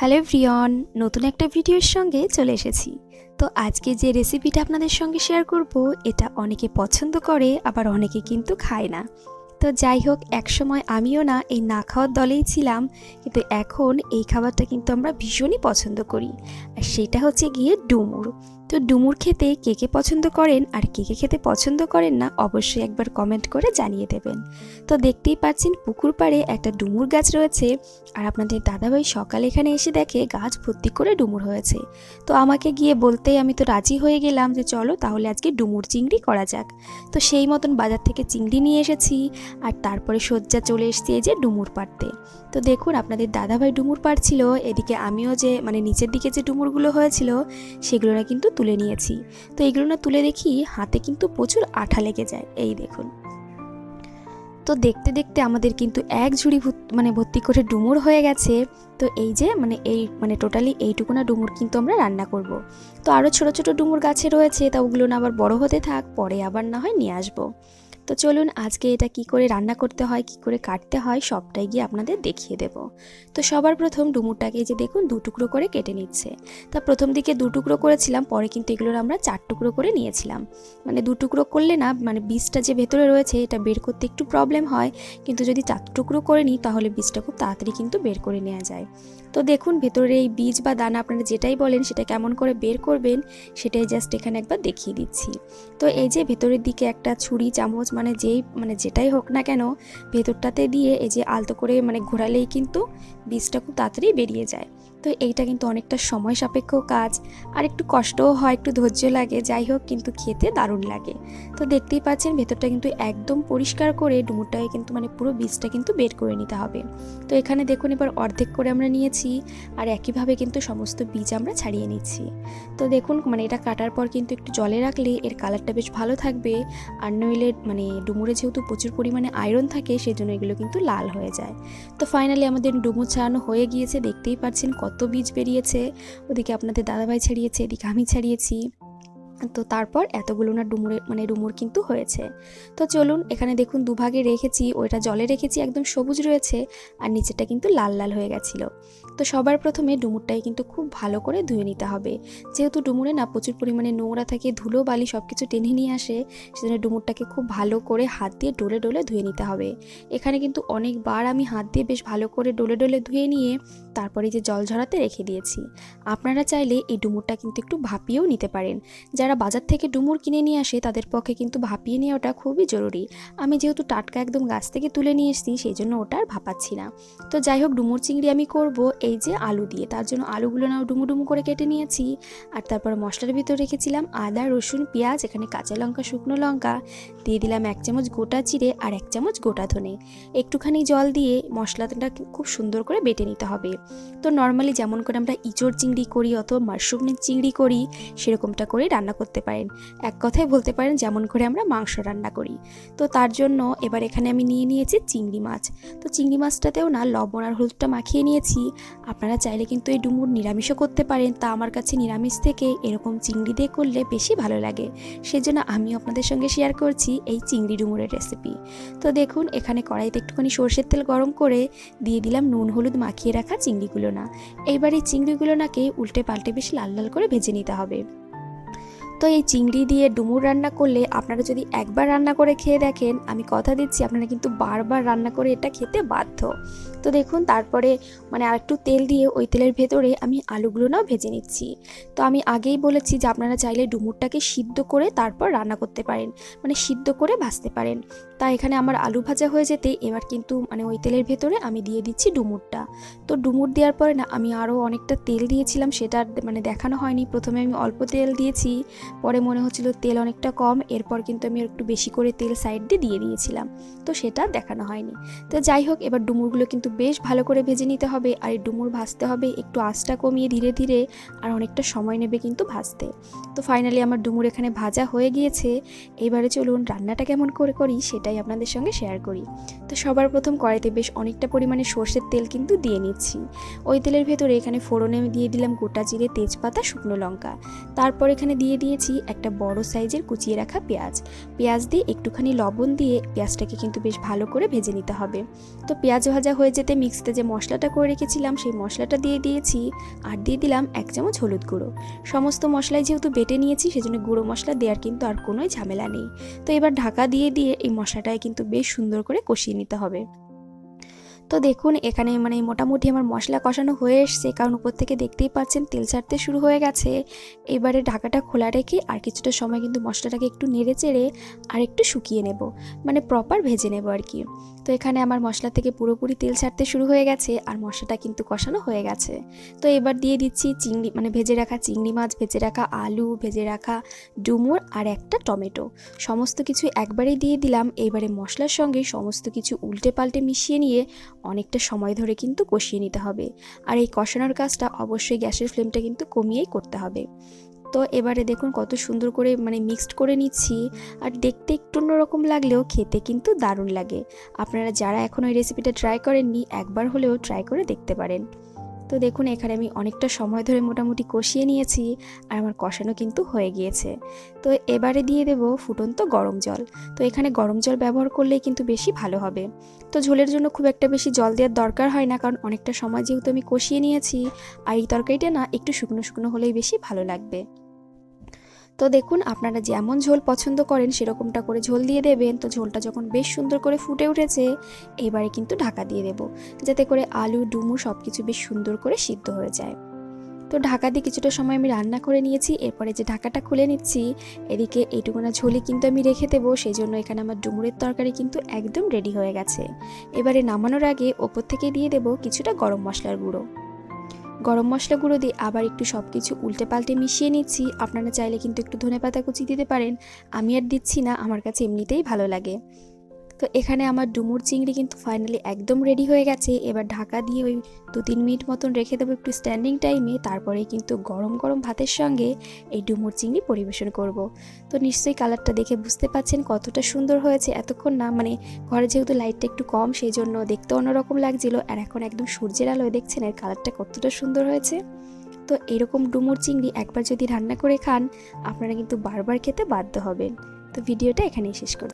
Hello ভ্রিয়ন নতুন একটা ভিডিওর সঙ্গে চলে এসেছি। তো আজকে যে রেসিপিটা আপনাদের সঙ্গে শেয়ার করব, এটা অনেকে পছন্দ করে, আবার অনেকে কিন্তু খায় না। তো যাই হোক, একসময় আমিও না এই না খাওয়ার দলেই ছিলাম, কিন্তু এখন এই খাবারটা কিন্তু আমরা ভীষণই পছন্দ করি। আর সেটা হচ্ছে গিয়ে ডুমুর। তো ডুমুর খেতে কে কে পছন্দ করেন আর কে কে খেতে পছন্দ করেন না, অবশ্যই একবার কমেন্ট করে জানিয়ে দেবেন। তো দেখতেই পাচ্ছেন পুকুর পাড়ে একটা ডুমুর গাছ রয়েছে, আর আপনাদের দাদাভাই সকালে এখানে এসে দেখে গাছ ভর্তি করে ডুমুর হয়েছে। তো আমাকে গিয়ে বলতেই আমি তো রাজি হয়ে গেলাম যে চলো তাহলে আজকে ডুমুর চিংড়ি করা যাক। তো সেই মতন বাজার থেকে চিংড়ি নিয়ে এসেছি আর তারপরে শয্যা চলে এসেছি এই যে ডুমুর পাড়তে। তো দেখুন, আপনাদের দাদাভাই ডুমুর পাড়ছিল, এদিকে আমিও যে মানে নিচের দিকে যে ডুমুরগুলো হয়েছিল, সেগুলো না কিন্তু তুলে নিয়েছি। তো এগুলো না তুলে দেখি, হাতে কিন্তু প্রচুর আঠা লেগে যায়, এই দেখুন। তো দেখতে দেখতে আমাদের কিন্তু এক ঝুড়ি মানে ভর্তি করে ডুমুর হয়ে গেছে। তো এই যে মানে এই মানে টোটালি এইটুকুনা ডুমুর কিন্তু আমরা রান্না করব। তো আরও ছোট ছোট ডুমুর গাছে রয়েছে, তা ওগুলো না আবার বড় হতে থাক, পরে আবার না হয় নিয়ে আসব। তো চলুন আজকে এটা কি করে রান্না করতে হয়, কি করে কাটতে হয়, সবটাই গিয়ে আপনাদের দেখিয়ে দেব। তো সবার প্রথম ডুমুরটাকে যে দেখুন দু টুকরো করে কেটে নিচ্ছে। তা প্রথম দিকে দু টুকরো করেছিলাম, পরে কিন্তু এগুলোর আমরা চার টুকরো করে নিয়েছিলাম। মানে দু টুকরো করলে না মানে বীজটা যে ভেতরে রয়েছে এটা বের করতে একটু প্রবলেম হয়, কিন্তু যদি চার টুকরো করে নিই তাহলে বীজটা খুব তাড়াতাড়ি কিন্তু বের করে নেওয়া যায়। তো দেখুন ভেতরে এই বীজ বা দানা আপনারা যেটাই বলেন সেটা কেমন করে বের করবেন, সেটাই জাস্ট এখানে একবার দেখিয়ে দিচ্ছি। তো এই যে ভেতরের দিকে একটা ছুরি, চামচ মানে যেই মানে যেটাই হোক না কেন, ভেতরটাতে দিয়ে এই যে আলতো করে মানে ঘোরালেই কিন্তু বীজটা খুব তাড়াতাড়ি বেরিয়ে যায়। তো এইটা কিন্তু অনেকটা সময় সাপেক্ষ কাজ। আর একটু কষ্টও হয়, একটু ধৈর্য লাগে, যাই হোক কিন্তু খেতে দারুণ লাগে। তো দেখতেই পাচ্ছেন ভেতরটা কিন্তু একদম পরিষ্কার করে ডুমুরটাকে কিন্তু মানে পুরো বীজটা কিন্তু বের করে নিতে হবে। তো এখানে দেখুন এবার অর্ধেক করে আমরা নিয়েছি আর একইভাবে কিন্তু সমস্ত বীজ আমরা ছাড়িয়ে নিচ্ছি। তো দেখুন মানে এটা কাটার পর কিন্তু একটু জলে রাখলে এর কালারটা বেশ ভালো থাকবে। আর নইলে মানে ডুমুরে যেহেতু প্রচুর পরিমাণে আয়রন থাকে সেই জন্য এগুলো কিন্তু লাল হয়ে যায়। তো ফাইনালি আমাদের ডুমুর ছাড়ানো হয়ে গিয়েছে, দেখতেই পাচ্ছেন কত বীজ বেরিয়েছে, ওদিকে আপনাদের দাদাভাই ছাড়িয়েছে, এদিকে আমি ছাড়িয়েছি। তো তারপর এতগুলো না ডুমুরে মানে ডুমুর কিন্তু হয়েছে। তো চলুন এখানে দেখুন দুভাগে রেখেছি, ওইটা জলে রেখেছি, একদম সবুজ রয়েছে, আর নিচেরটা কিন্তু লাল লাল হয়ে গেছিল। তো সবার প্রথমে ডুমুরটাই কিন্তু খুব ভালো করে ধুয়ে নিতে হবে। যেহেতু ডুমুরে না প্রচুর পরিমাণে নোংরা থাকে, ধুলো বালি সব কিছু টেনে নিয়ে আসে, সেজন্য ডুমুরটাকে খুব ভালো করে হাত দিয়ে ডলে ডলে ধুয়ে নিতে হবে। এখানে কিন্তু অনেকবার আমি হাত দিয়ে বেশ ভালো করে ডলে ডলে ধুয়ে নিয়ে তারপরে যে জল ঝরাতে রেখে দিয়েছি। আপনারা চাইলে এই ডুমুরটা কিন্তু একটু ভাপিয়েও নিতে পারেন। যারা বাজার থেকে ডুমুর কিনে নিয়ে আসে, তাদের পক্ষে কিন্তু ভাপিয়ে নেওয়াটা খুবই জরুরি। আমি যেহেতু টাটকা একদম গাছ থেকে তুলে নিয়ে এসেছি, সেই জন্য ওটা আর ভাপাচ্ছি না। তো যাই হোক, ডুমুর চিংড়ি আমি করব এই যে আলু দিয়ে। তার জন্য আলুগুলো না ডুমু ডুমু করে কেটে নিয়েছি। আর তারপর মশলার ভিতর রেখেছিলাম আদা, রসুন, পেঁয়াজ, এখানে কাঁচা লঙ্কা, শুকনো লঙ্কা। দিয়ে দিলাম এক চামচ গোটা চিড়ে আর এক চামচ গোটা ধনে। একটুখানি জল দিয়ে মশলাটা খুব সুন্দর করে বেটে নিতে হবে। তো নর্মালি যেমন করে আমরা ইঁচড় চিংড়ি করি অথবা মাশরুমের চিংড়ি করি, সেরকমটা করে রান্না করতে পারেন। এক কথায় বলতে পারেন যেমন করে আমরা মাংস রান্না করি। তো তার জন্য এবার এখানে আমি নিয়ে নিয়েছি চিংড়ি মাছ। তো চিংড়ি মাছটাতেও না লবণ আর হলুদটা মাখিয়ে নিয়েছি। আপনারা চাইলে কিন্তু এই ডুমুর নিরামিষও করতে পারেন। তা আমার কাছে নিরামিষ থেকে এরকম চিংড়ি দিয়ে করলে বেশি ভালো লাগে। সেজন্য আমি আপনাদের সঙ্গে শেয়ার করছি এই চিংড়ি ডুমুরের রেসিপি তো দেখুন, এখানে কড়াইতে একটুখানি সর্ষের তেল গরম করে দিয়ে দিলাম নুন, হলুদ মাখিয়ে রাখা চিংড়িগুলো না। এইবার এই চিংড়িগুলো নাকে উল্টে পাল্টে বেশি লাল লাল করে ভেজে নিতে হবে। তো এই চিংড়ি দিয়ে ডুমুর রান্না করলে আপনারা যদি একবার রান্না করে খেয়ে দেখেন, আমি কথা দিচ্ছি, আপনারা কিন্তু বারবার রান্না করে এটা খেতে বাধ্য। তো দেখুন, তারপরে মানে আরেকটু তেল দিয়ে ওই তেলের ভেতরে আমি আলুগুলো নাও ভেজে নিচ্ছি। তো আমি আগেই বলেছি যে আপনারা চাইলে ডুমুরটাকে সিদ্ধ করে তারপর রান্না করতে পারেন মানে সিদ্ধ করে ভাজতে পারেন। তা এখানে আমার আলু ভাজা হয়ে যেতে এবার কিন্তু মানে ওই তেলের ভেতরে আমি দিয়ে দিচ্ছি ডুমুরটা। তো ডুমুর দেওয়ার পরে না, আমি আরও অনেকটা তেল দিয়েছিলাম, সেটা মানে দেখানো হয়নি। প্রথমে আমি অল্প তেল দিয়েছি পরে মনে হচ্ছিল তেল অনেকটা কম, এরপর কিন্তু আমি একটু বেশি করে তেল সাইড দিয়ে দিয়ে দিয়েছিলাম। তো সেটা দেখানো হয়নি। তো যাই হোক, এবার ডুমুরগুলো কিন্তু বেশ ভালো করে ভেজে নিতে হবে আর এই ডুমুর ভাজতে হবে একটু আঁচটা কমিয়ে ধীরে ধীরে আর অনেকটা সময় নেবে কিন্তু ভাজতে। তো ফাইনালি আমার ডুমুর এখানে ভাজা হয়ে গিয়েছে। এবারে চলুন রান্নাটা কেমন করে করি সেটাই আপনাদের সঙ্গে শেয়ার করি। তো সবার প্রথম কড়াইতে বেশ অনেকটা পরিমাণে সর্ষের তেল কিন্তু দিয়ে নিচ্ছি। ওই তেলের ভেতরে এখানে ফোড়নে দিয়ে দিলাম গোটা জিরে, তেজপাতা, শুকনো লঙ্কা। তারপর এখানে দিয়ে দিয়েছি একটা বড় সাইজের কুচিয়ে রাখা পেঁয়াজ। পেঁয়াজ দিয়ে একটুখানি লবণ দিয়ে পেঁয়াজটাকে কিন্তু বেশ ভালো করে ভেজে নিতে হবে। তো পেঁয়াজ ভাজা হয়ে যেতে মিক্সিতে যে মশলাটা করে রেখেছিলাম, সেই মশলাটা দিয়ে দিয়েছি আর দিয়ে দিলাম এক চামচ হলুদ গুঁড়ো। সমস্ত মশলাই যেহেতু বেটে নিয়েছি, সেজন্য গুঁড়ো মশলা দেওয়ার কিন্তু আর কোনোই ঝামেলা নেই। তো এবার ঢাকা দিয়ে দিয়ে এই মশলাটায় কিন্তু বেশ সুন্দর করে কষিয়ে নিতে হবে। তো দেখুন, এখানে মানে মোটামুটি আমার মশলা কষানো হয়ে এসছে, কারণ উপর থেকে দেখতেই পাচ্ছেন তেল ছাড়তে শুরু হয়ে গেছে। এবারে ঢাকাটা খোলা রেখে আর কিছুটা সময় কিন্তু মশলাটাকে একটু নেড়ে চেড়ে আর একটু শুকিয়ে নেব মানে প্রপার ভেজে নেব আর কি। এখানে আমার মশলা থেকে পুরোপুরি তেল ছাড়তে শুরু হয়ে গেছে আর মশলাটা কিন্তু কষানো হয়ে গেছে। তো এবার দিয়ে দিচ্ছি চিংড়ি মানে ভেজে রাখা চিংড়ি মাছ, ভেজে রাখা আলু, ভেজে রাখা ডুমুর আর একটা টমেটো। সমস্ত কিছু একবারেই দিয়ে দিলাম। এবারে মশলার সঙ্গে সমস্ত কিছু উল্টে পাল্টে মিশিয়ে নিয়ে অনেকটা সময় ধরে কিন্তু কষিয়ে নিতে হবে। আর এই কষানোর কাজটা অবশ্যই গ্যাসের ফ্লেমটা কিন্তু কমিয়েই করতে হবে। তো এবারে দেখুন কত সুন্দর করে মানে মিক্সড করে নিচ্ছি। আর দেখতে একটু অন্যরকম লাগলেও খেতে কিন্তু দারুণ লাগে। আপনারা যারা এখনও এই রেসিপিটা ট্রাই করেননি, একবার হলেও ট্রাই করে দেখতে পারেন। তো দেখুন, এখানে আমি অনেকটা সময় ধরে মোটামুটি কষিয়ে নিয়েছি আর আমার কষানো কিন্তু হয়ে গিয়েছে। তো এবারে দিয়ে দেব ফুটন্ত গরম জল। তো এখানে গরম জল ব্যবহার করলেই কিন্তু বেশি ভালো হবে। তো ঝোলের জন্য খুব একটা বেশি জল দেওয়ার দরকার হয় না, কারণ অনেকটা সময় যেহেতু আমি কষিয়ে নিয়েছি। আর এই তরকারিটা না একটু শুকনো শুকনো হলেই বেশি ভালো লাগবে। তো দেখুন, আপনারা যেমন ঝোল পছন্দ করেন, সেরকমটা করে ঝোল দিয়ে দেবেন। তো ঝোলটা যখন বেশ সুন্দর করে ফুটে উঠেছে, এবারে কিন্তু ঢাকা দিয়ে দেব। যাতে করে আলু, ডুমু সব কিছু বেশ সুন্দর করে সিদ্ধ হয়ে যায়। তো ঢাকা দিয়ে কিছুটা সময় আমি রান্না করে নিয়েছি। এরপরে যে ঢাকাটা খুলে নিচ্ছি, এদিকে এইটুকুনা ঝোলে কিন্তু আমি রেখে দেবো। সেই জন্য এখানে আমার ডুমুরের তরকারি কিন্তু একদম রেডি হয়ে গেছে। এবারে নামানোর আগে ওপর থেকে দিয়ে দেব কিছুটা গরম মশলার গুঁড়ো। গরম মশলা গুঁড়ো দিয়ে আবার একটু সব কিছু উল্টে পাল্টে মিশিয়ে নিচ্ছি। আপনারা চাইলে কিন্তু একটু ধনে পাতা কুচি দিতে পারেন। আমি আর দিচ্ছি না, আমার কাছে এমনিতেই ভালো লাগে। তো এখানে আমার ডুমুর চিংড়ি কিন্তু ফাইনালি একদম রেডি হয়ে গেছে। এবার ঢাকা দিয়ে ওই দু তিন মিনিট মতন রেখে দেবো একটু স্ট্যান্ডিং টাইমে তারপরে কিন্তু গরম গরম ভাতের সঙ্গে এই ডুমুর চিংড়ি পরিবেশন করব। তো নিশ্চয়ই কালারটা দেখে বুঝতে পাচ্ছেন কতটা সুন্দর হয়েছে এতক্ষণ না। মানে ঘরে যেহেতু লাইটটা একটু কম, সেই জন্য দেখতে অন্যরকম লাগছিল। আর এখন একদম সূর্যের আলোয় দেখছেন এর কালারটা কতটা সুন্দর হয়েছে। তো এরকম ডুমুর চিংড়ি একবার যদি রান্না করে খান, আপনারা কিন্তু বারবার খেতে বাধ্য হবেন। তো ভিডিওটা এখানেই শেষ করছি।